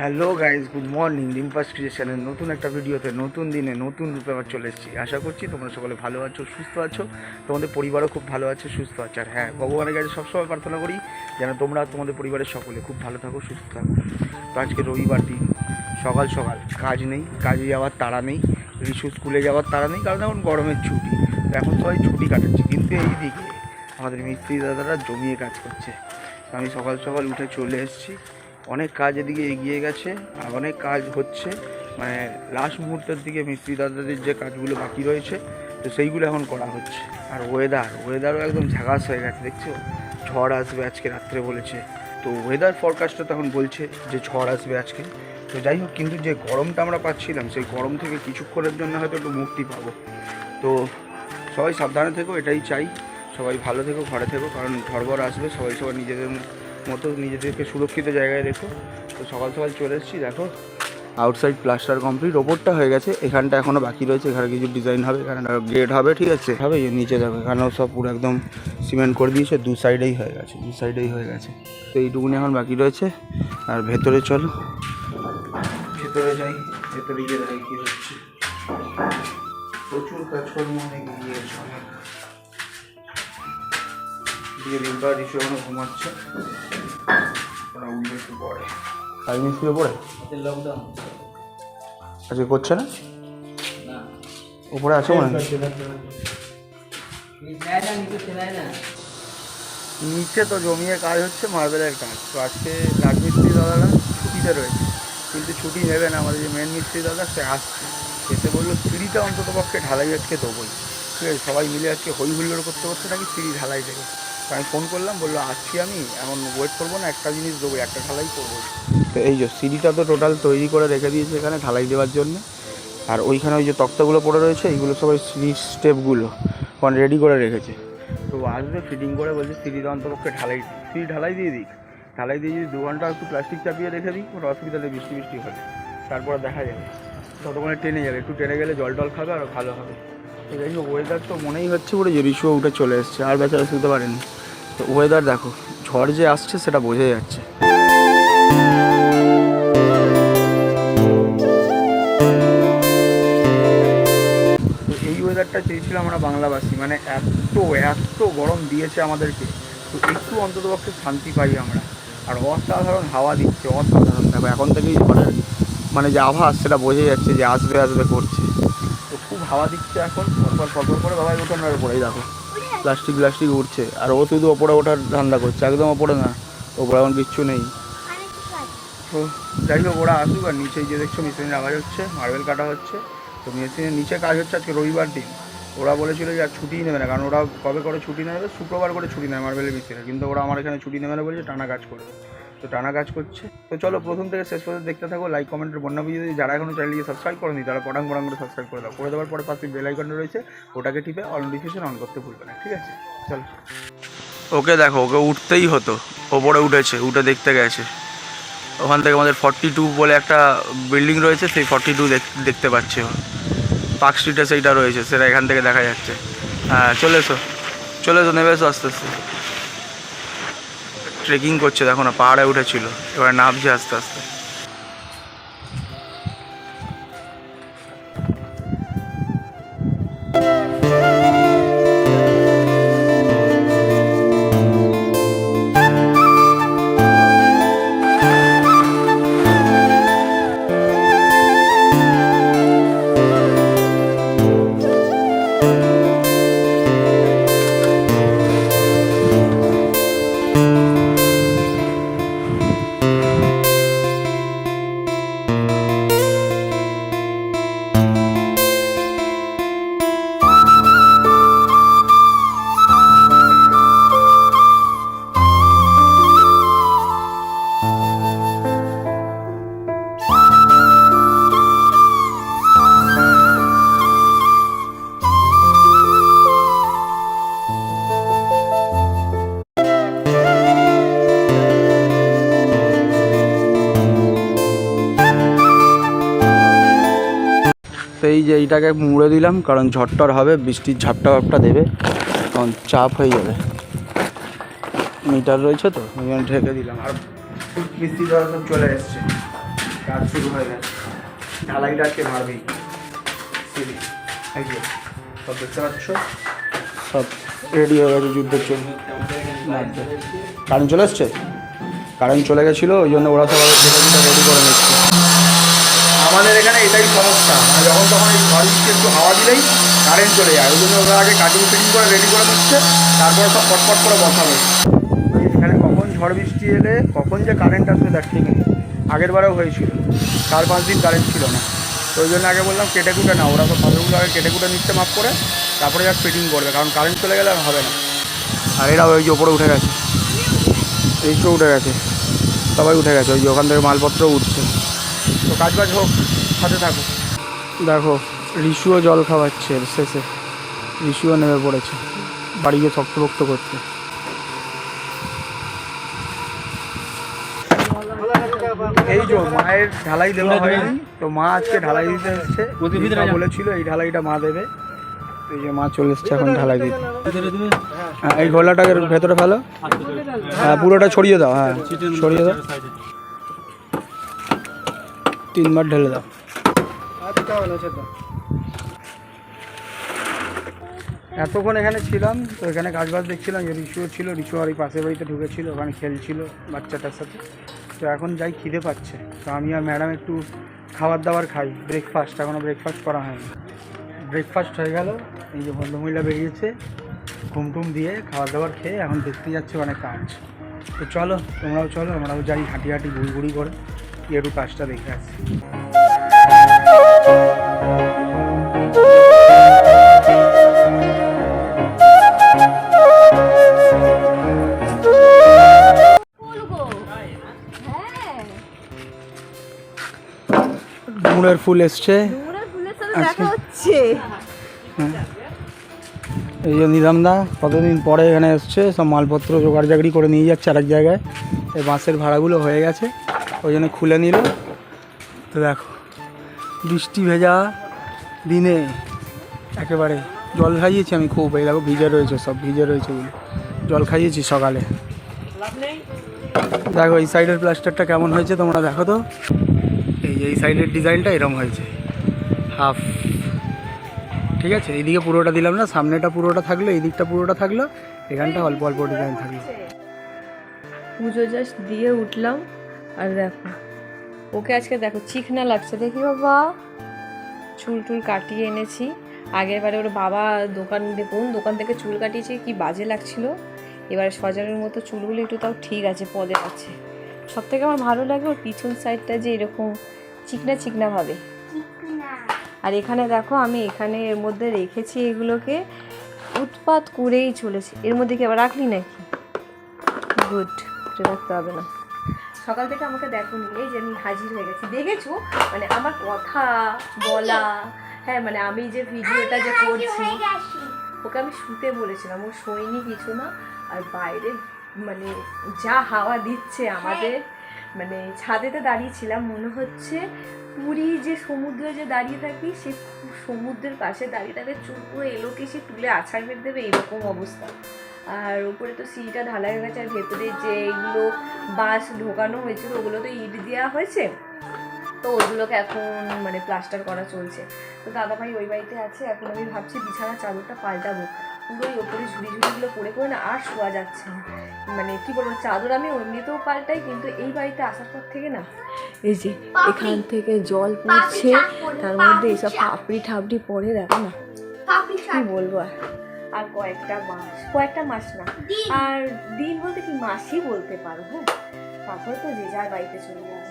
Hello guys good morning. রিম্পাস ক্রিয়েশনের নতুন একটা ভিডিওতে নতুন দিনে নতুন রূপে আবার চলে এসেছি। আশা করছি তোমরা সকলে ভালো আছো, সুস্থ আছো। তোমাদের পরিবারও খুব ভালো আছে, সুস্থ আছে। আর হ্যাঁ ভগবানের কাছে সবসময় প্রার্থনা করি যেন তোমরা তোমাদের পরিবারের সকলে খুব ভালো থাকো, সুস্থ থাকো। তো আজকে রবিবার দিন, সকাল সকাল, কাজ নেই, কাজে যাওয়ার তাড়া নেই, রিসু স্কুলে যাওয়ার তাড়া নেই, কারণ এখন গরমের ছুটি। এখন সবাই ছুটি কাটাচ্ছে, কিন্তু এই দিকে আমাদের মিস্ত্রি দাদারা জমিয়ে কাজ করছে। আমি সকাল সকাল উঠে চলে এসেছি। অনেক কাজ এদিকে এগিয়ে গেছে, আর অনেক কাজ হচ্ছে। মানে লাস্ট মুহূর্তের দিকে মিস্ত্রি দাদাদের যে কাজগুলো বাকি রয়েছে, তো সেইগুলো এখন করা হচ্ছে। আর ওয়েদার ওয়েদারও একদম ঝাগাস হয়ে গেছে, দেখছ? ঝড় আসবে আজকে রাত্রে বলেছে। তো ওয়েদার ফরকাস্টটা তখন বলছে যে ঝড় আসবে আজকে। তো যাই হোক, কিন্তু যে গরমটা আমরা পাচ্ছিলাম, সেই গরম থেকে কিছুক্ষণের জন্য হয়তো একটু মুক্তি পাবো। তো সবাই সাবধানে থেকো, এটাই চাই। সবাই ভালো থেকো, ঘরে থেকো, কারণ ঝড় আসবে, সবাই সবাই নিজেদের মতো নিজেদেরকে সুরক্ষিত জায়গায় রেখো। তো সকাল সকাল চলে এসেছি দেখো। আউটসাইড প্লাস্টার কমপ্লিট ওপরটা হয়ে গেছে এখানটা এখনও বাকি রয়েছে এখানে কিছু ডিজাইন হবে এখানে গ্রেড হবে ঠিক আছে? হবে নিচে দেখো এখানেও সব পুরো একদম সিমেন্ট করে দিয়েছে দু সাইডেই হয়ে গেছে দু সাইডেই হয়ে গেছে। তো এইটুকুনি এখন বাকি রয়েছে আর ভেতরে চলো। ভেতরে যাই ভেতরে গিয়ে দেখি কী হচ্ছে। প্রচুর কাজকর্ম অনেক গিয়েছে অনেক। দিয়ে রিম্পা রিসু এখনও ঘুমাচ্ছে। ওরা উঠবে একটু পরে কাজ মিস্ত্রি পরে লকডাউন আজকে করছে না? উপরে আছে মনে নিচে চেনায় না নিচে তো জমিয়ে কাজ হচ্ছে মার্বেলের কাজ। তো আজকে রাজমিস্ত্রি দাদারা ছুটিতে রয়েছে। কিন্তু ছুটি নেবে না আমাদের যে মেন মিস্ত্রি দাদা সে আসছে। এসে বলল সিঁড়িটা অন্তত পক্ষে ঢালাই আজকে দেবোই। ঠিক আছে সবাই মিলে আজকে হই হুল্লোড় করতে করতে নাকি সিঁড়ি ঢালাই দেবে। তো আমি ফোন করলাম, বলল, আসছি আমি, এখন ওয়েট করব না, একটা জিনিস দেবো, একটা ঢালাই করব। তো এই যে সিঁড়িটা তো টোটাল তৈরি করে রেখে দিয়েছে এখানে ঢালাই দেওয়ার জন্য। আর ওইখানে ওই যে তক্তাগুলো পড়ে রয়েছে, এইগুলো সবাই সিঁড়ি স্টেপগুলো ওখানে রেডি করে রেখেছে। তো আসবে ফিটিং করে বলছে সিঁড়িটা অন্তপক্ষে ঢালাই সিঁড়ি ঢালাই দিয়ে দিক ঢালাই দিয়ে যদি দু ঘণ্টা একটু প্লাস্টিক চাপিয়ে রেখে দিই, কোনো অসুবিধা নেই, বৃষ্টি বৃষ্টি হলে তারপরে দেখা যাবে। ততক্ষণে টেনে যাবে, একটু টেনে গেলে জল টল খাবে আরও ভালো হবে। যাই ওয়েদার তো মনেই হচ্ছে পুরো যে রিসুও উঠে চলে এসছে, আর বেচারা শুতে পারেনি। তো ওয়েদার দেখো, ঝড় যে আসছে সেটা বোঝা যাচ্ছে। এই ওয়েদারটা চেয়েছিলাম আমরা বাংলাবাসী মানে এত এত গরম দিয়েছে আমাদেরকে, তো একটু অন্ততপক্ষে শান্তি পাই আমরা। আর অসাধারণ হাওয়া দিচ্ছে, অসাধারণ। দেখো, এখন থেকেই ঝড়ের মানে যে আভাস, সেটা বোঝা যাচ্ছে যে আসবে আসবে, করছে। হাওয়া দিচ্ছে এখন পরপর পরপর করে? বাবাই ওঠার নড়ে পড়েই দেখো। প্লাস্টিক প্লাস্টিক উঠছে। আর ও শুধু ওপরে ওঠার ধান্দা করছে, একদম ওপরে না। ওপরে এখন কিচ্ছু নেই। তো যাই হোক, ওরা আসুক আর নিচে যে দেখছ, মেশিনের আওয়াজ হচ্ছে, মার্বেল কাটা হচ্ছে। তো মেশিনের নিচে কাজ হচ্ছে আজকে রবিবার দিন। ওরা বলেছিল যে আর ছুটিই নেবে না, কারণ ওরা কবে করে ছুটি নেবে? শুক্রবার করে ছুটি নেয় মার্বেলের মিস্ত্রিরা কিন্তু ওরা আমার এখানে ছুটি নেবে না বলেছে, টানা কাজ করবে। তো টানা কাজ করছে। তো চলো প্রথম থেকে শেষ পর্যন্ত দেখতে থাকো লাইক কমেন্টের বন্যা দিই যারা এখনও চ্যানেলকে সাবস্ক্রাইব করেনি, তারা পটাং পটাং করে সাবস্ক্রাইব করে দাও। করে দেওয়ার পরে পাশে বেল আইকনটা রয়েছে, ওটাকে টিপে অল নোটিফিকেশন অন করতে ভুলবে না, ঠিক আছে? চলো। ওকে দেখো, ওকে উঠতেই হতো। ওপরে উঠেছে, উঠে দেখতে গেছে। ওখান থেকে আমাদের ফর্টি টু বলে একটা বিল্ডিং রয়েছে, সেই ফর্টি টু দেখতে পাচ্ছে ও। পার্ক স্ট্রিটে সেইটা রয়েছে, সেটা এখান থেকে দেখা যাচ্ছে। হ্যাঁ চলে এসো। চলে এসো নেবে এসো আস্তে আস্তে। ট্রেকিং করছে দেখো না পাহাড়ে উঠেছিল। এবার নামছে আস্তে আস্তে। যে এইটাকে মুড়ে দিলাম, কারণ ঝড়টর হবে, বৃষ্টির ঝাপটা ভাপটা দেবে, তখন চাপ হয়ে যাবে। মিটার রয়েছে তো, ওই জন্য ঢেকে দিলাম। আর মিস্ত্রি ধরা সব চলে এসছে। কাজ শুরু হয়ে গেছে। ঢালাইটা আজকে মারবেই। সব দেখতে পাচ্ছ? সব রেডি হয়ে গেছে যুদ্ধের জন্য কারেন্ট চলে এসছে? কারেন্ট চলে গেছিল, ওই জন্য ওরা সবাই রেডি করে নিচ্ছে। আমাদের এখানে এটাই সমস্যা। মানে যখন তখন এই ঘর একটু হাওয়া দিলেই কারেন্ট চলে যায়। ওই জন্য ওরা আগে কাটিং ফিটিং করে রেডি করে নিচ্ছে তারপরে সব পটপট করে বসাবে। এখানে কখন ঝড় বৃষ্টি এলে কখন যে কারেন্ট আসবে তার ঠিক নেই। আগের বারেও হয়েছিল। চার পাঁচ দিন কারেন্ট ছিল না। তো ওই জন্য আগে বললাম কেটে কুটে না ওরা তো পাথরগুলো আগে কেটে কুটে নিচ্ছে মাপ করে তারপরে যা ফিটিং করবে। কারণ কারেন্ট চলে গেলে আর হবে না। আর এরা ওই যে ওপরে উঠে গেছে। এই উঠে গেছে। সবাই উঠে গেছে। ওই যে ওখান থেকে মালপত্র উঠছে। তো কাজ বাজ হোক সাথে থাকো দেখো রিশুও জল খাওয়াচ্ছে এর শেষে রিশুও নেমে পড়েছে। বাড়িকে শক্তভক্ত করতে। এই যে মায়ের ঢালাই দেওয়া হয়নি তো মা আজকে ঢালাই দিতে এসছে। বলেছিল এই ঢালাইটা মা দেবে। এই যে মা চলে এসছে এখন ঢালাই দিতে। হ্যাঁ এই ঘোলাটাকে ভেতরে ফেলো। হ্যাঁ পুরোটা ছড়িয়ে দাও হ্যাঁ ছড়িয়ে দাও। তিনবার ঢেলে দাও। এতক্ষণ এখানে ছিলাম, তো এখানে কাজ বাজ দেখছিলাম, যে রিচুও ছিল, রিচু আর এই পাশের বাড়িতে ঢুকেছিল, ওখানে খেলছিল বাচ্চাটার সাথে। তো এখন যাই খিদে পাচ্ছে, তো আমি আর ম্যাডাম একটু খাবার দাবার খাই। ব্রেকফাস্ট এখনও ব্রেকফাস্ট করা হয়নি। ব্রেকফাস্ট হয়ে গেল, এই যে ভদ্রমহিলা বেরিয়েছে ঘুম টুম দিয়ে খাবার দাবার খেয়ে এখন দেখতে যাচ্ছে অনেক কাজ। তো চলো, তোমরাও চলো, আমরাও যাই হাঁটি হাঁটি ঘুরি ঘুরি করে। গিয়ে একটু কাজটা দেখে আসি হ্যাঁ ডুমুরের ফুল এসছে। হচ্ছে। এই যে নিজামদা কতদিন পরে এখানে এসছে সব মালপত্র জোগাড় জাগড়ি করে নিয়ে যাচ্ছে আরেক জায়গায়। এই বাঁশের ভাড়াগুলো হয়ে গেছে। ওই জন্য খুলে নিল। তো দেখো বৃষ্টি ভেজা দিনে একেবারে জল খাইয়েছি আমি খুব। এই দেখো ভিজে রয়েছে সব ভিজে রয়েছে ওগুলো জল খাইয়েছি সকালে। দেখো এই সাইডের প্লাস্টারটা কেমন হয়েছে তোমরা দেখো তো। এই যে এই সাইডের ডিজাইনটা এরম হয়েছে। হাফ। ঠিক আছে এইদিকে পুরোটা দিলাম না সামনেটা পুরোটা থাকল এই দিকটা পুরোটা থাকল এখানটা অল্প অল্প ডিজাইন থাকল। পুজো জাস্ট দিয়ে উঠলাম। আর দেখো ওকে আজকে দেখো চিকনা লাগছে। দেখি বাবা চুল টুল কাটিয়ে এনেছি। আগের বারে ওর বাবা দোকান কোন দোকান থেকে চুল কাটিয়েছে কি বাজে লাগছিল? এবার সজারের মতো চুলগুলো একটু তাও ঠিক আছে পদে আছে। সব থেকে আমার ভালো লাগে ওর পিছন সাইডটা যে এরকম চিকনা চিকনা ভাবে। আর এখানে দেখো আমি এখানে এর মধ্যে রেখেছি এগুলোকে উৎপাত করেই চলেছে। এর মধ্যে কি আবার রাখলি নাকি? গুড রাখতে হবে না। সকাল থেকে আমাকে দেখো এই যে আমি হাজির হয়ে গেছি। দেখেছ? মানে আমার কথা বলা হ্যাঁ মানে আমি যে ভিডিওটা যে করছি ওকে আমি শুতে বলেছিলাম। ও শোয়নি কিছু না। আর বাইরে মানে যা হাওয়া দিচ্ছে আমাদের মানে ছাদেতে দাঁড়িয়েছিলাম মনে হচ্ছে পুরী যে সমুদ্রে যে দাঁড়িয়ে থাকি সে সমুদ্রের পাশে দাঁড়িয়ে থাকে। চুল পুরো এলোকে সে তুলে আছাড় মেরে দেবে এরকম অবস্থা। আর উপরে তো সিঁড়িটা ঢালাই হয়ে গেছে আর ভেতরে যে এইগুলো বাঁশ ঢোকানো হয়েছিল ওগুলো তো ইট দেওয়া হয়েছে। তো ওগুলোকে এখন মানে প্লাস্টার করা চলছে। তো দাদাভাই ওই বাড়িতে আছে এখন আমি ভাবছি বিছানা চাদরটা পাল্টাবো। পুরোই ওপরে ঝুড়ি ঝুড়িগুলো পড়ে পড়ে না আর শোয়া যাচ্ছে না। মানে কি বলব চাদর আমি এমনিতেও পাল্টাই কিন্তু এই বাড়িতে আসার পর থেকে না এই যে এখান থেকে জল পড়ছে তার মধ্যে এইসব পাপড়ি ঠাপড়ি পড়ে দেখো না। কি বলব আর? আর কয়েকটা মাস কয়েকটা মাস না আর দিন বলতে কি মাসই বলতে পারো হ্যাঁ? তারপরে তো যে যার বাড়িতে চলে যাবে।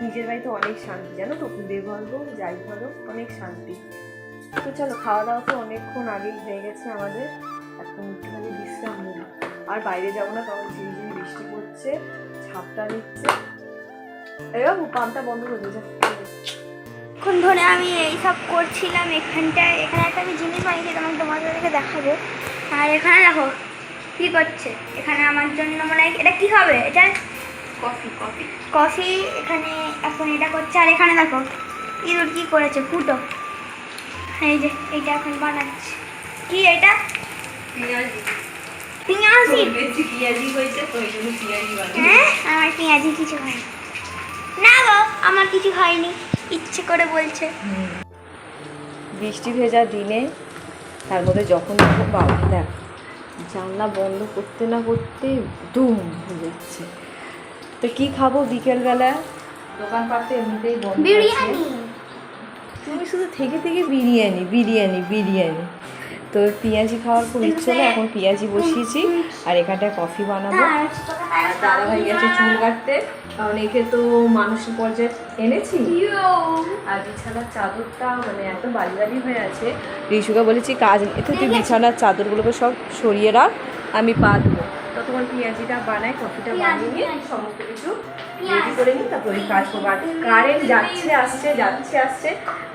নিজের বাড়িতে অনেক শান্তি জানো তো? বেগল্প যাই বলো অনেক শান্তি। তো চলো খাওয়া দাওয়া তো অনেকক্ষণ আগেই হয়ে গেছে আমাদের। এখন একটুখানি বিশ্রাম নেব আর বাইরে যাব না তখন ঝিরিঝিরি বৃষ্টি পড়ছে ছাপটা দিচ্ছে এবার পাম্পটা বন্ধ করে এখন ধরে আমি এইসব করছিলাম এখানটায় এখানে একটা আমি জিনিস বানিয়েছি তোমাকে তোমাদেরকে দেখাবো। আর এখানে দেখো কী করছে? এখানে আমার জন্য মানে এটা কি হবে? এটা কফি কফি। কফি এখানে এখন এটা করছে। আর এখানে দেখো ইঁদুর কী করেছে? ফুটো। এই যে এইটা এখন বানাচ্ছে। কি এটা? পেঁয়াজি। পেঁয়াজি? হয়েছে তো ওই জন্য পেঁয়াজি হ্যাঁ? আমার পেঁয়াজি কিছু হয় না গো আমার কিছু হয়নি। ইচ্ছে করে বলছে। বৃষ্টি ভেজা দিনে তার মধ্যে যখন বাবা দেখ জানলা বন্ধ করতে না করতে দুম হয়ে যাচ্ছে। তো কি খাব বিকেলবেলা? দোকানপাট তো এমনিতেই বন্ধ। বিরিয়ানি। তুমি শুধু থেকে থেকে বিরিয়ানি বিরিয়ানি বিরিয়ানি। তো পেঁয়াজি খাওয়ার খুব ইচ্ছে হলো এখন পেঁয়াজি বসিয়েছি আর এখানটায় কফি বানাবো। আর দাদা ভাই গেছে চুল কাটতে। কারণ একে তো মানুষের পর্যায়ে এনেছি। আর বিছানার চাদরটা মানে এত বালি বালি হয়ে আছে। রিশুকে বলেছি কাজ নেই তো তুই বিছানার চাদরগুলোকে সব সরিয়ে রাখ। আমি পা ততক্ষণ পেঁয়াজিটা বানাই কফিটা বানিয়ে নিয়ে সমস্ত কিছু রেডি করে নিই তারপর ওই কাজ করব। আর কারেন্ট যাচ্ছে আসছে যাচ্ছে আসছে।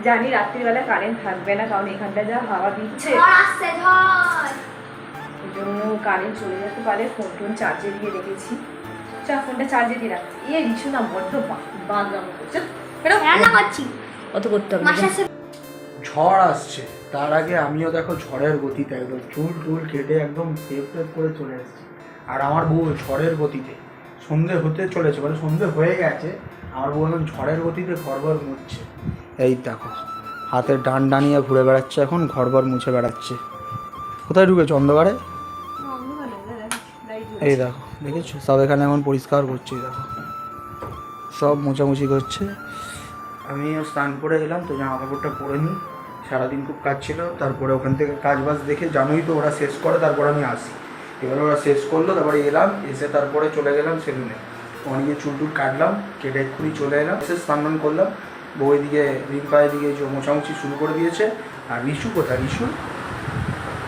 জানি রাত্রিবেলা কারেন্ট থাকবে না কারণ এখানটা যা হাওয়া দিচ্ছে। আসছে ওই জন্য কারেন্ট চলে যেতে পারে ফোন টোন চার্জে দিয়ে রেখেছি। চা ফোনটা চার্জে দিয়ে রাখছি। ইয়ে রিসু না বড্ড করছে। করছি। অত করতে হবে না। ঝড় আসছে। তার আগে আমিও দেখো ঝড়ের গতিতে একদম চুল টুল কেটে একদম সেফ টেপ করে চলে এসেছি। আর আমার বউ ঝড়ের গতিতে। সন্ধে হতে চলেছে বলে সন্ধে হয়ে গেছে আমার বউ এখন ঝড়ের গতিতে ঘরবার মুছছে। এই দেখো হাতের ডান নিয়ে ঘুরে বেড়াচ্ছে এখন ঘরবার মুছে বেড়াচ্ছে। কোথায় ঢুকেছে অন্ধকারে? এই দেখো দেখেছ? সব এখানে এখন পরিষ্কার করছে দেখো। সব মোছামুছি করছে। আমিও স্নান করে এলাম তো জামা কাপড়টা পরে নিই। সারাদিন খুব কাজ ছিল তারপরে ওখান থেকে কাজ বাজ দেখে জানোই তো ওরা শেষ করে তারপর আমি আসি। এবারে ওরা শেষ করল তারপরে এলাম এসে তারপরে চলে গেলাম সেলুনে। ওখানে গিয়ে চুল টুল কাটলাম কেটে এক্ষুনি চলে এলাম এসে স্নান করলাম। বউ এদিকে রিম্পা এদিকে মোছামুছি শুরু করে দিয়েছে আর রিশু কোথায়? রিশু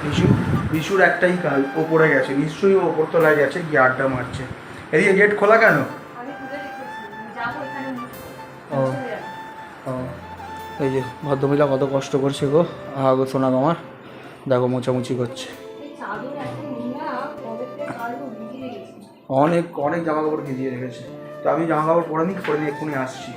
রিশু রিশুর একটাই কাল ওপরে গেছে। নিশ্চয়ই ওপর তলায় গেছে গিয়ে আড্ডা মারছে। এদিকে গেট খোলা কেন? ও ও। এই যে ভদ্রমহিলা কত কষ্ট করছে গো। আহা গো সোনা আমার দেখো মোছামুছি করছে। অনেক অনেক জামা কাপড় ভিজিয়ে রেখেছে। তো আমি জামা কাপড় পরে নিই পরে নিয়ে এক্ষুনি আসছি।